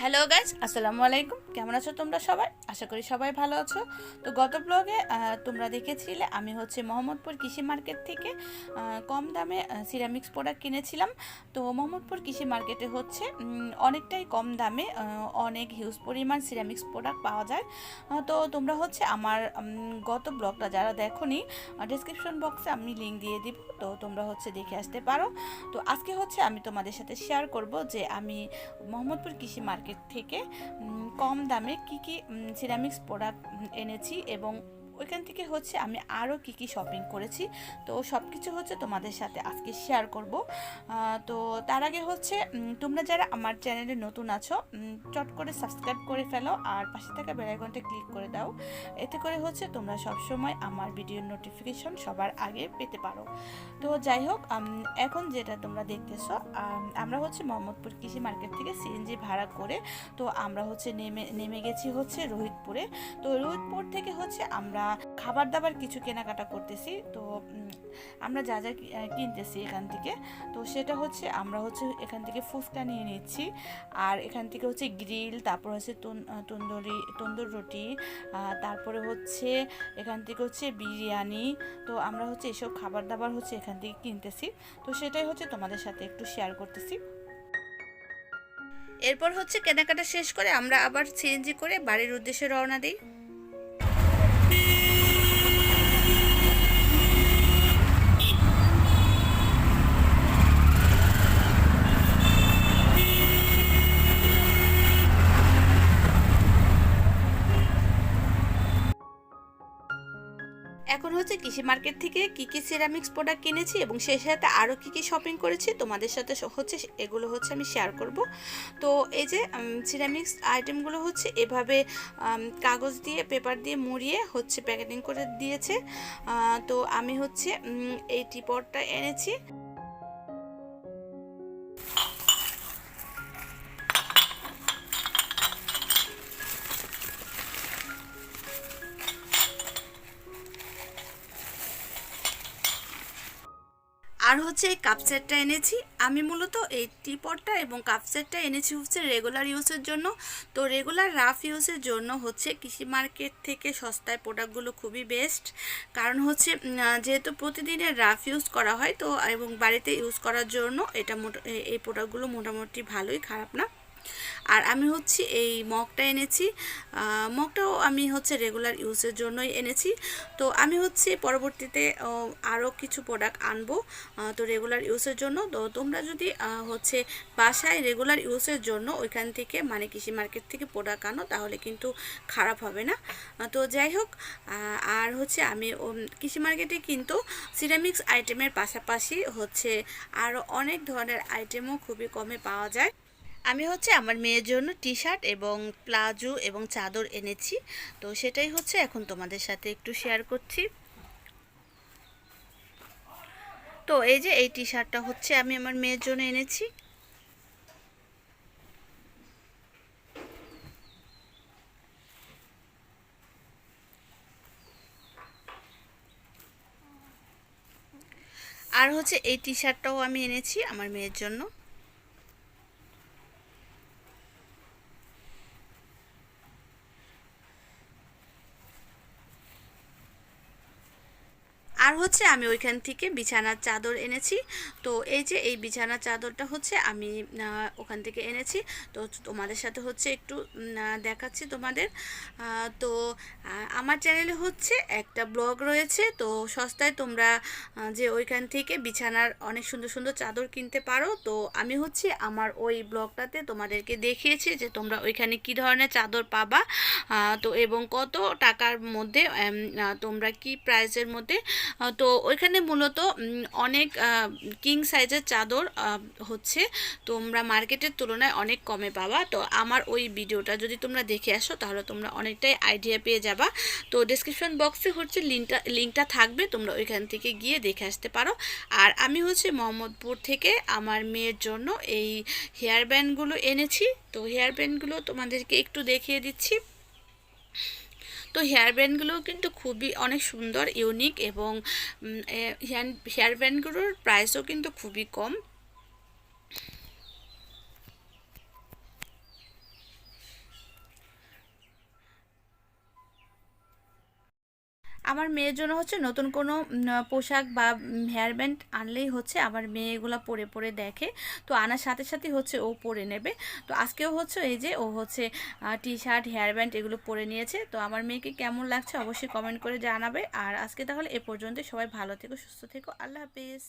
Hello guys আসসালামু আলাইকুম। কেমন আছো তোমরা সবাই? আশা করি সবাই ভালো আছো। তো গত ব্লগে তোমরা দেখেছিলে, আমি হচ্ছে মোহাম্মদপুর কৃষি মার্কেট থেকে কম দামে সিরামিক্স প্রোডাক্ট কিনেছিলাম। তো মোহাম্মদপুর কৃষি মার্কেটে হচ্ছে অনেকটাই কম দামে অনেক হিউজ পরিমাণ সিরামিক্স প্রোডাক্ট পাওয়া যায়। তো তোমরা হচ্ছে আমার গত ব্লগটা যারা দেখোনি ডিসক্রিপশন বক্সে আমি লিঙ্ক দিয়ে দিব, তো তোমরা হচ্ছে দেখে আসতে পারো। তো আজকে হচ্ছে আমি তোমাদের সাথে শেয়ার করব যে আমি মোহাম্মদপুর কৃষি মার্কেট থেকে কম দামে কি কি সিরামিক্স প্রোডাক্ট এনেছি এবং ওইখান থেকে হচ্ছে আমি আরও কি কি শপিং করেছি। তো সব কিছু হচ্ছে তোমাদের সাথে আজকে শেয়ার করব। তো তার আগে হচ্ছে তোমরা যারা আমার চ্যানেলে নতুন আছো চট করে সাবস্ক্রাইব করে ফেলো আর পাশে থাকা বেলাইকনটা ক্লিক করে দাও। এতে করে হচ্ছে তোমরা সবসময় আমার ভিডিওর নোটিফিকেশন সবার আগে পেতে পারো। তো যাই হোক এখন যেটা তোমরা দেখতেছো আম, আমরা হচ্ছে মোহাম্মদপুর কৃষি মার্কেট থেকে সিএনজি ভাড়া করে তো আমরা হচ্ছে নেমে নেমে গেছি হচ্ছে রোহিতপুরে। তো রোহিতপুর থেকে হচ্ছে আমরা খাবার দাবার কিছু কেনাকাটা করতেছি। তো আমরা যা যা কিনতেছি এখান থেকে। তো সেটা হচ্ছে, আমরা হচ্ছে এখান থেকে ফুচকা নিয়ে নিচ্ছি। আর এখান থেকে হচ্ছে গ্রিল, তারপর হচ্ছে তন- তন্দুরি, তন্দুর রুটি তারপরে হচ্ছে এখান থেকে হচ্ছে বিরিয়ানি। তো আমরা হচ্ছে এসব খাবার দাবার হচ্ছে এখান থেকে কিনতেছি। তো সেটাই হচ্ছে তোমাদের সাথে একটু শেয়ার করতেছি। এরপর হচ্ছে কেনাকাটা শেষ করে আমরা আবার সিএনজি করে বাড়ির উদ্দেশ্যে রওনা দিই। এখন হচ্ছে কৃষি মার্কেট থেকে কি কি সিরামিক্স প্রোডাক্ট কিনেছি এবং সেই সাথে আরও কী কী শপিং করেছি তোমাদের সাথে হচ্ছে এগুলো হচ্ছে আমি শেয়ার করব। তো এই যে সিরামিক্স আইটেমগুলো হচ্ছে এভাবে কাগজ দিয়ে পেপার দিয়ে মুড়িয়ে হচ্ছে প্যাকেটিং করে দিয়েছে। তো আমি হচ্ছে এই টিপটটা এনেছি। আর হচ্ছে এই কাপ সেটটা এনেছি। আমি মূলত এই টিপটটা এবং কাপ সেটটা এনেছি হচ্ছে রেগুলার ইউজের জন্য। তো রেগুলার রাফ ইউজের জন্য হচ্ছে কৃষি মার্কেট থেকে সস্তায় প্রোডাক্টগুলো খুবই বেস্ট কারণ হচ্ছে যেহেতু প্রতিদিনের রাফ ইউজ করা হয়, তো এবং বাড়িতে ইউজ করার জন্য এটা এই প্রোডাক্টগুলো মোটামুটি ভালোই, খারাপ না। আর আমি হচ্ছে এই মগটা এনেছি। মগটাও আমি হচ্ছে রেগুলার ইউজের জন্যই এনেছি। তো আমি হচ্ছে পরবর্তীতে আরও কিছু প্রোডাক্ট আনব তো রেগুলার ইউজের জন্য। তো তোমরা যদি হচ্ছে বাসায় রেগুলার ইউজের জন্য ওইখান থেকে মানে কৃষি মার্কেট থেকে প্রোডাক্ট আনো, তাহলে কিন্তু খারাপ হবে না। তো যাই হোক আর হচ্ছে আমি কৃষি মার্কেটে কিন্তু সিরামিক্স আইটেমের পাশাপাশি হচ্ছে আরও অনেক ধরনের আইটেমও খুবই কমে পাওয়া যায়। আমি হচ্ছে আমার মেয়ের জন্য টি শার্ট এবং প্লাজো এবং চাদর এনেছি। তো সেটাই হচ্ছে এখন তোমাদের সাথে একটু শেয়ার করছি। তো এই যে এই টি শার্টটা হচ্ছে আমি আমার মেয়ের জন্য এনেছি। আর হচ্ছে এই টি শার্টটাও আমি এনেছি আমার মেয়ের জন্য। আর হচ্ছে আমি ওইখান থেকে বিছানার চাদর এনেছি। তো এই যে এই বিছানার চাদরটা হচ্ছে আমি ওখান থেকে এনেছি। তো তোমাদের সাথে হচ্ছে একটু দেখাচ্ছি তোমাদের। তো আমার চ্যানেলে হচ্ছে একটা ব্লগ রয়েছে। তো সস্তায় তোমরা যে ওইখান থেকে বিছানার অনেক সুন্দর সুন্দর চাদর কিনতে পারো। তো আমি হচ্ছে আমার ওই ব্লগটাতে তোমাদেরকে দেখিয়েছি যে তোমরা ওইখানে কি ধরনের চাদর পাবা তো এবং কত টাকার মধ্যে তোমরা কি প্রাইসের মধ্যে তো ওইখানে মূলত অনেক কিং সাইজের চাদর হচ্ছে। তোমরা মার্কেটের তুলনায় অনেক কমে পাবা। তো আমার ওই ভিডিওটা যদি তোমরা দেখে আসো, তাহলে তোমরা অনেকটাই আইডিয়া পেয়ে যাবা। তো ডিসক্রিপশন বক্সে হচ্ছে লিঙ্কটা লিঙ্কটা থাকবে। তোমরা ওইখান থেকে গিয়ে দেখে আসতে পারো। আর আমি হচ্ছে মোহাম্মদপুর থেকে আমার মেয়ের জন্য এই হেয়ার ব্যান্ডগুলো এনেছি। তো হেয়ার ব্যান্ডগুলো তোমাদেরকে একটু দেখিয়ে দিচ্ছি। তো হেয়ার ব্যান্ডগুলোও কিন্তু খুবই, অনেক সুন্দর ইউনিক এবং হেয়ার ব্যান্ডগুলোর প্রাইসও কিন্তু খুবই কম। আমার মেয়ের জন্য হচ্ছে নতুন কোনো পোশাক বা হেয়ার ব্যান্ড আনলেই হচ্ছে আমার মেয়ে এগুলো পরে পরে দেখে। তো আনার সাথে সাথে হচ্ছে ও পরে নেবে। তো আজকেও হচ্ছে এই যে ও হচ্ছে টি শার্ট হেয়ার ব্যান্ড এগুলো পরে নিয়েছে। তো আমার মেয়েকে কেমন লাগছে অবশ্যই কমেন্ট করে জানাবে। আর আজকে তাহলে এ পর্যন্ত সবাই ভালো থেকো, সুস্থ থেকো। আল্লাহ হাফিজ।